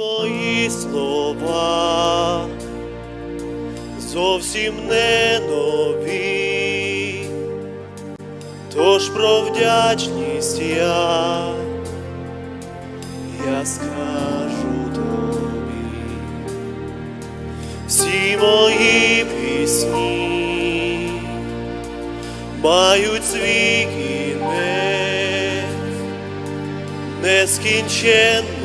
твої слова зовсім не нові, тож про вдячність я, я скажу тобі всі мої пісні мають свій кінець, нескінченний.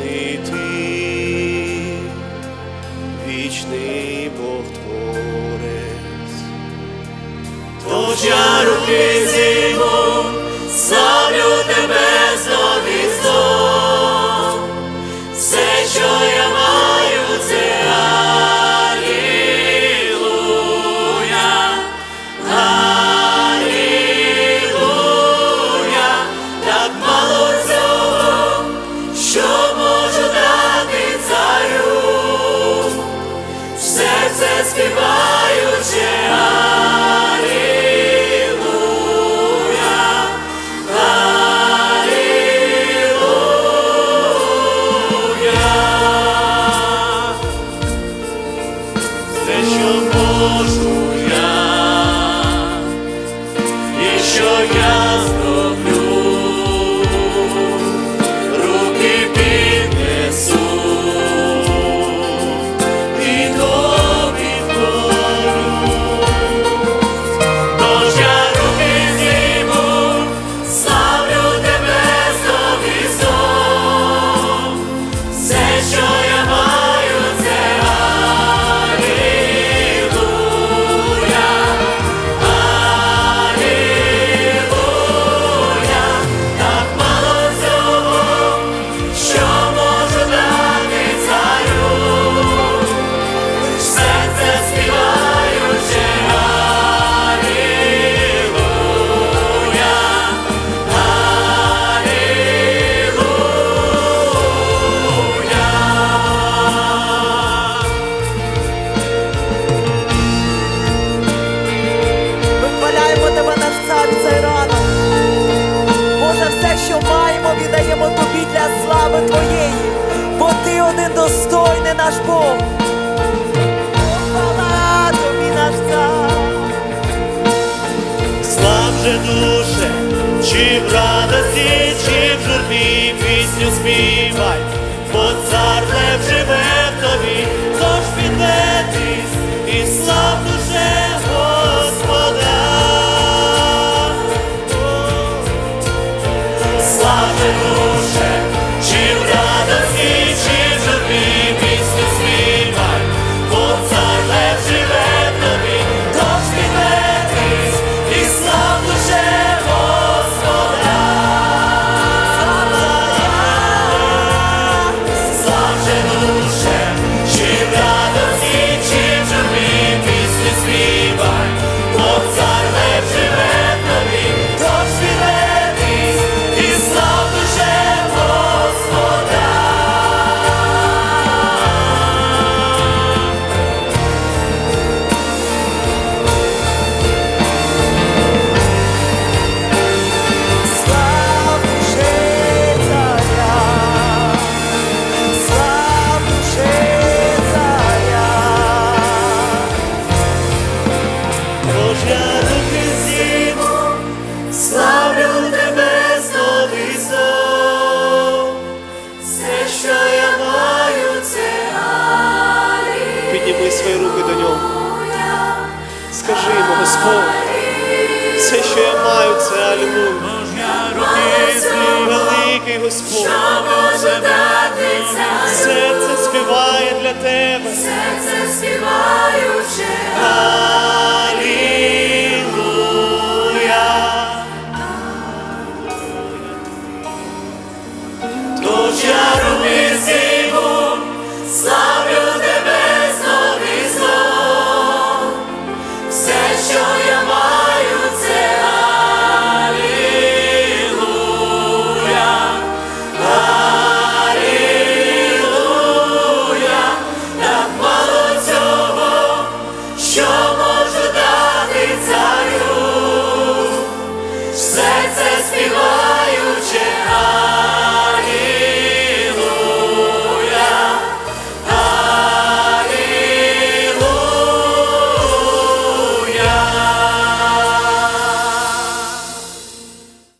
слави Твоєї, бо Ти один достойний наш Бог. Хвала тобі наш цар. Слав же душе, чи в радості, чи в журбі пісню спів. Бог. Все, що я маю, це Алілуя. Великий Господь. Серце співає для тебе.